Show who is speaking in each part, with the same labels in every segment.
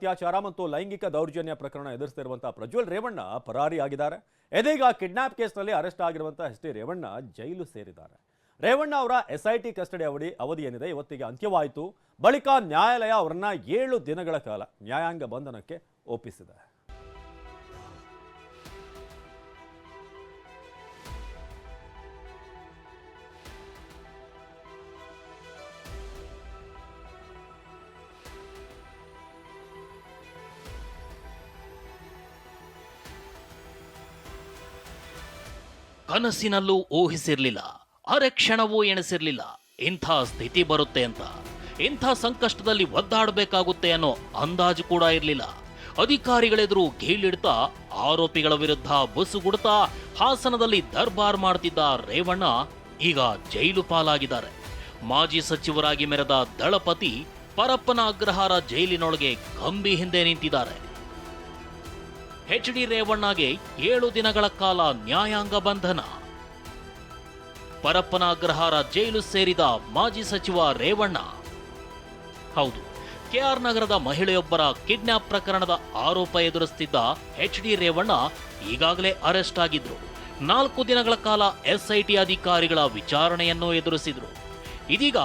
Speaker 1: ಅತ್ಯಾಚಾರ ಮತ್ತು ಲೈಂಗಿಕ ದೌರ್ಜನ್ಯ ಪ್ರಕರಣ ಎದುರಿಸ್ತಿರುವಂತಹ ಪ್ರಜ್ವಲ್ ರೇವಣ್ಣ ಪರಾರಿಯಾಗಿದ್ದಾರೆ ಇದೀಗ ಕಿಡ್ನಾಪ್ ಕೇಸ್ನಲ್ಲಿ ಅರೆಸ್ಟ್ ಆಗಿರುವಂತಹ ಎಸ್ ಟಿ ರೇವಣ್ಣ ಜೈಲು ಸೇರಿದ್ದಾರೆ. ರೇವಣ್ಣ ಅವರ ಎಸ್ಐಟಿ ಕಸ್ಟಡಿ ಅವಧಿ ಅವಧಿ ಏನಿದೆ ಇವತ್ತಿಗೆ ಅಂತ್ಯವಾಯಿತು. ಬಳಿಕ ನ್ಯಾಯಾಲಯ ಅವರನ್ನ ಏಳು ದಿನಗಳ ಕಾಲ ನ್ಯಾಯಾಂಗ ಬಂಧನಕ್ಕೆ ಒಪ್ಪಿಸಿದೆ.
Speaker 2: ಕನಸಿನಲ್ಲೂ ಊಹಿಸಿರ್ಲಿಲ್ಲ, ಅರೆ ಕ್ಷಣವೂ ಎಣಿಸಿರಲಿಲ್ಲ. ಇಂಥ ಸ್ಥಿತಿ ಬರುತ್ತೆ ಅಂತ. ಇಂಥ ಸಂಕಷ್ಟದಲ್ಲಿ ಒದ್ದಾಡಬೇಕಾಗುತ್ತೆ ಅನ್ನೋ ಅಂದಾಜು ಕೂಡ ಇರಲಿಲ್ಲ. ಅಧಿಕಾರಿಗಳೆದುರು ಗೀಳಿಡ್ತಾ, ಆರೋಪಿಗಳ ವಿರುದ್ಧ ಬುಸುಗುಡ್ತಾ, ಹಾಸನದಲ್ಲಿ ದರ್ಬಾರ್ ಮಾಡ್ತಿದ್ದ ರೇವಣ್ಣ ಈಗ ಜೈಲು ಪಾಲಾಗಿದ್ದಾರೆ. ಮಾಜಿ ಸಚಿವರಾಗಿ ಮೆರೆದ ದಳಪತಿ ಪರಪ್ಪನ ಅಗ್ರಹಾರ ಜೈಲಿನೊಳಗೆ ಕಂಬಿ ಹಿಂದೆ ನಿಂತಿದ್ದಾರೆ. ಎಚ್ ಡಿ ರೇವಣ್ಣಗೆ ಏಳು ದಿನಗಳ ಕಾಲ ನ್ಯಾಯಾಂಗ ಬಂಧನ. ಪರಪ್ಪನ ಅಗ್ರಹಾರ ಜೈಲು ಸೇರಿದ ಮಾಜಿ ಸಚಿವ ರೇವಣ್ಣ. ಹೌದು, ಕೆಆರ್ ನಗರದ ಮಹಿಳೆಯೊಬ್ಬರ ಕಿಡ್ನಾಪ್ ಪ್ರಕರಣದ ಆರೋಪ ಎದುರಿಸುತ್ತಿದ್ದ ಎಚ್ ಡಿ ರೇವಣ್ಣ ಈಗಾಗಲೇ ಅರೆಸ್ಟ್ ಆಗಿದ್ರು. ನಾಲ್ಕು ದಿನಗಳ ಕಾಲ ಎಸ್ಐಟಿ ಅಧಿಕಾರಿಗಳ ವಿಚಾರಣೆಯನ್ನು ಎದುರಿಸಿದ್ರು. ಇದೀಗ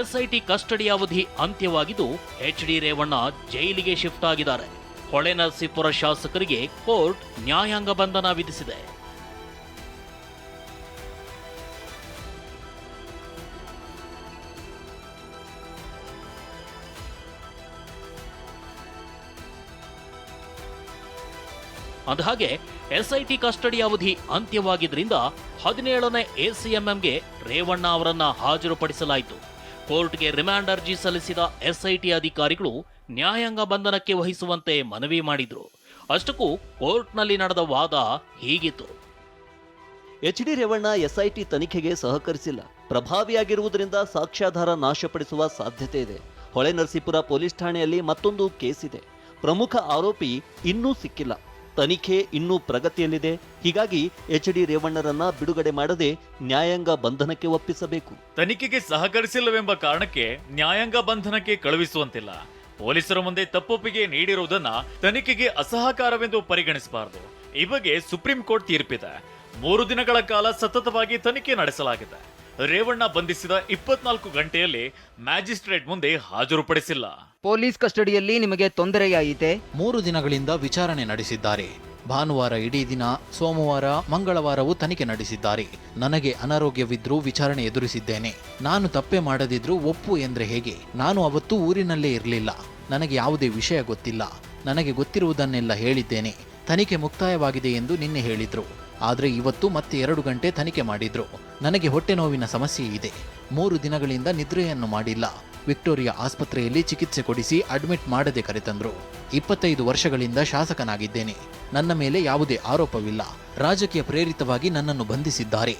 Speaker 2: ಎಸ್ಐಟಿ ಕಸ್ಟಡಿ ಅವಧಿ ಅಂತ್ಯವಾಗಿದ್ದು ಎಚ್ ಡಿ ರೇವಣ್ಣ ಜೈಲಿಗೆ ಶಿಫ್ಟ್ ಆಗಿದ್ದಾರೆ. ಹೊಳೆನರಸೀಪುರ ಶಾಸಕರಿಗೆ ಕೋರ್ಟ್ ನ್ಯಾಯಾಂಗ ಬಂಧನ ವಿಧಿಸಿದೆ. ಅಂದಹಾಗೆ ಎಸ್ಐಟಿ ಕಸ್ಟಡಿ ಅವಧಿ ಅಂತ್ಯವಾಗಿದ್ದರಿಂದ ಹದಿನೇಳನೇ ಎಸಿಎಂಎಂಗೆ ರೇವಣ್ಣ ಅವರನ್ನ ಹಾಜರುಪಡಿಸಲಾಯಿತು. ಕೋರ್ಟ್ಗೆ ರಿಮಾಂಡ್ ಅರ್ಜಿ ಸಲ್ಲಿಸಿದ ಎಸ್ಐಟಿ ಅಧಿಕಾರಿಗಳು ನ್ಯಾಯಾಂಗ ಬಂಧನಕ್ಕೆ ವಹಿಸುವಂತೆ ಮನವಿ ಮಾಡಿದ್ರು. ಅಷ್ಟಕ್ಕೂ ಕೋರ್ಟ್ನಲ್ಲಿ ನಡೆದ ವಾದ ಹೀಗಿತ್ತು.
Speaker 3: ಎಚ್ ಡಿ ರೇವಣ್ಣ ಎಸ್ಐಟಿ ತನಿಖೆಗೆ ಸಹಕರಿಸಿಲ್ಲ. ಪ್ರಭಾವಿಯಾಗಿರುವುದರಿಂದ ಸಾಕ್ಷ್ಯಾಧಾರ ನಾಶಪಡಿಸುವ ಸಾಧ್ಯತೆ ಇದೆ. ಹೊಳೆನರಸೀಪುರ ಪೊಲೀಸ್ ಠಾಣೆಯಲ್ಲಿ ಮತ್ತೊಂದು ಕೇಸ್ ಇದೆ ಪ್ರಮುಖ ಆರೋಪಿ ಇನ್ನೂ ಸಿಕ್ಕಿಲ್ಲ. ತನಿಖೆ ಇನ್ನೂ ಪ್ರಗತಿಯಲ್ಲಿದೆ. ಹೀಗಾಗಿ ಎಚ್ ಡಿ ರೇವಣ್ಣರನ್ನ ಬಿಡುಗಡೆ ಮಾಡದೆ ನ್ಯಾಯಾಂಗ ಬಂಧನಕ್ಕೆ ಒಪ್ಪಿಸಬೇಕು.
Speaker 4: ತನಿಖೆಗೆ ಸಹಕರಿಸಿಲ್ಲವೆಂಬ ಕಾರಣಕ್ಕೆ ನ್ಯಾಯಾಂಗ ಬಂಧನಕ್ಕೆ ಕಳುಹಿಸುವಂತಿಲ್ಲ. ಪೊಲೀಸರ ಮುಂದೆ ತಪ್ಪೊಪ್ಪಿಗೆ ನೀಡಿರುವುದನ್ನ ತನಿಖೆಗೆ ಅಸಹಕಾರವೆಂದು ಪರಿಗಣಿಸಬಾರದು. ಈ ಬಗ್ಗೆ ಸುಪ್ರೀಂ ಕೋರ್ಟ್ ತೀರ್ಪಿದೆ. ಮೂರು ದಿನಗಳ ಕಾಲ ಸತತವಾಗಿ ತನಿಖೆ ನಡೆಸಲಾಗಿದೆ. ರೇವಣ್ಣ ಬಂಧಿಸಿದ ಇಪ್ಪತ್ನಾಲ್ಕು ಗಂಟೆಯಲ್ಲಿ ಮ್ಯಾಜಿಸ್ಟ್ರೇಟ್ ಮುಂದೆ ಹಾಜರುಪಡಿಸಿಲ್ಲ
Speaker 5: ಪೊಲೀಸ್ ಕಸ್ಟಡಿಯಲ್ಲಿ ನಿಮಗೆ ತೊಂದರೆಯಾಯಿತೆ.
Speaker 6: ಮೂರು ದಿನಗಳಿಂದ ವಿಚಾರಣೆ ನಡೆಸಿದ್ದಾರೆ. ಭಾನುವಾರ ಇಡೀ ದಿನ ಸೋಮವಾರ ಮಂಗಳವಾರವೂ ತನಿಖೆ ನಡೆಸಿದ್ದಾರೆ. ನನಗೆ ಅನಾರೋಗ್ಯವಿದ್ರೂ ವಿಚಾರಣೆ ಎದುರಿಸಿದ್ದೇನೆ. ನಾನು ತಪ್ಪೆ ಮಾಡದಿದ್ರೂ ಒಪ್ಪು ಎಂದ್ರೆ ಹೇಗೆ? ನಾನು ಅವತ್ತು ಊರಿನಲ್ಲೇ ಇರಲಿಲ್ಲ. ನನಗೆ ಯಾವುದೇ ವಿಷಯ ಗೊತ್ತಿಲ್ಲ. ನನಗೆ ಗೊತ್ತಿರುವುದನ್ನೆಲ್ಲ ಹೇಳಿದ್ದೇನೆ. ತನಿಖೆ ಮುಕ್ತಾಯವಾಗಿದೆ ಎಂದು ನಿನ್ನೆ ಹೇಳಿದ್ರು. ಆದರೆ ಇವತ್ತು ಮತ್ತೆ ಎರಡು ಗಂಟೆ ತನಿಖೆ ಮಾಡಿದ್ರು. ನನಗೆ ಹೊಟ್ಟೆ ನೋವಿನ ಸಮಸ್ಯೆ ಇದೆ. ಮೂರು ದಿನಗಳಿಂದ ನಿದ್ರೆಯನ್ನು ಮಾಡಿಲ್ಲ. ವಿಕ್ಟೋರಿಯಾ ಆಸ್ಪತ್ರೆಯಲ್ಲಿ ಚಿಕಿತ್ಸೆ ಕೊಡಿಸಿ ಅಡ್ಮಿಟ್ ಮಾಡದೆ ಕರೆತಂದ್ರು. ಇಪ್ಪತ್ತೈದು ವರ್ಷಗಳಿಂದ ಶಾಸಕನಾಗಿದ್ದೇನೆ. ನನ್ನ ಮೇಲೆ ಯಾವುದೇ ಆರೋಪವಿಲ್ಲ. ರಾಜಕೀಯ ಪ್ರೇರಿತವಾಗಿ ನನ್ನನ್ನು ಬಂಧಿಸಿದ್ದಾರೆ.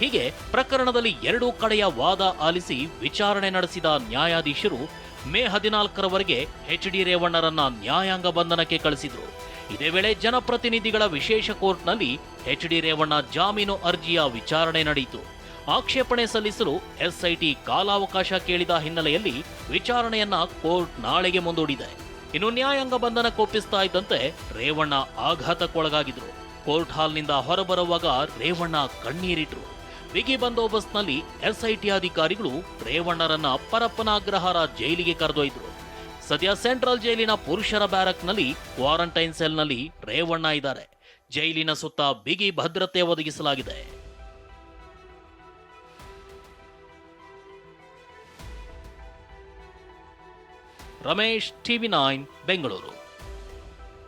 Speaker 2: ಹೀಗೆ ಪ್ರಕರಣದಲ್ಲಿ ಎರಡೂ ಕಡೆಯ ವಾದ ಆಲಿಸಿ ವಿಚಾರಣೆ ನಡೆಸಿದ ನ್ಯಾಯಾಧೀಶರು ಮೇ ಹದಿನಾಲ್ಕರವರೆಗೆ ಎಚ್ ಡಿ ರೇವಣ್ಣರನ್ನ ನ್ಯಾಯಾಂಗ ಬಂಧನಕ್ಕೆ ಕಳಿಸಿದ್ರು. ಇದೇ ವೇಳೆ ಜನಪ್ರತಿನಿಧಿಗಳ ವಿಶೇಷ ಕೋರ್ಟ್ನಲ್ಲಿ ಎಚ್ ಡಿ ರೇವಣ್ಣ ಜಾಮೀನು ಅರ್ಜಿಯ ವಿಚಾರಣೆ ನಡೆಯಿತು. ಆಕ್ಷೇಪಣೆ ಸಲ್ಲಿಸಲು ಎಸ್ಐಟಿ ಕಾಲಾವಕಾಶ ಕೇಳಿದ ಹಿನ್ನೆಲೆಯಲ್ಲಿ ವಿಚಾರಣೆಯನ್ನ ಕೋರ್ಟ್ ನಾಳೆಗೆ ಮುಂದೂಡಿದೆ. ಇನ್ನು ನ್ಯಾಯಾಂಗ ಬಂಧನಕ್ಕೆ ಕೋಪಿಸ್ತಾ ಇದ್ದಂತೆ ರೇವಣ್ಣ ಆಘಾತಕ್ಕೊಳಗಾಗಿದ್ರು ಕೋರ್ಟ್ ಹಾಲ್ನಿಂದ ಹೊರಬರುವಾಗ ರೇವಣ್ಣ ಕಣ್ಣೀರಿಟ್ರು. ಬಿಗಿ ಬಂದೋಬಸ್ತ್ನಲ್ಲಿ ಎಸ್ಐಟಿ ಅಧಿಕಾರಿಗಳು ರೇವಣ್ಣರನ್ನ ಪರಪ್ಪನ ಅಗ್ರಹಾರ ಜೈಲಿಗೆ ಕರೆದೊಯ್ದ್ರು. ಸದ್ಯ ಸೆಂಟ್ರಲ್ ಜೈಲಿನ ಪುರುಷರ ಬ್ಯಾರಕ್ನಲ್ಲಿ ಕ್ವಾರಂಟೈನ್ ಸೆಲ್ನಲ್ಲಿ ರೇವಣ್ಣ ಇದ್ದಾರೆ. ಜೈಲಿನ ಸುತ್ತ ಬಿಗಿ ಭದ್ರತೆ ಒದಗಿಸಲಾಗಿದೆ. Ramesh TV nine, Bengaluru.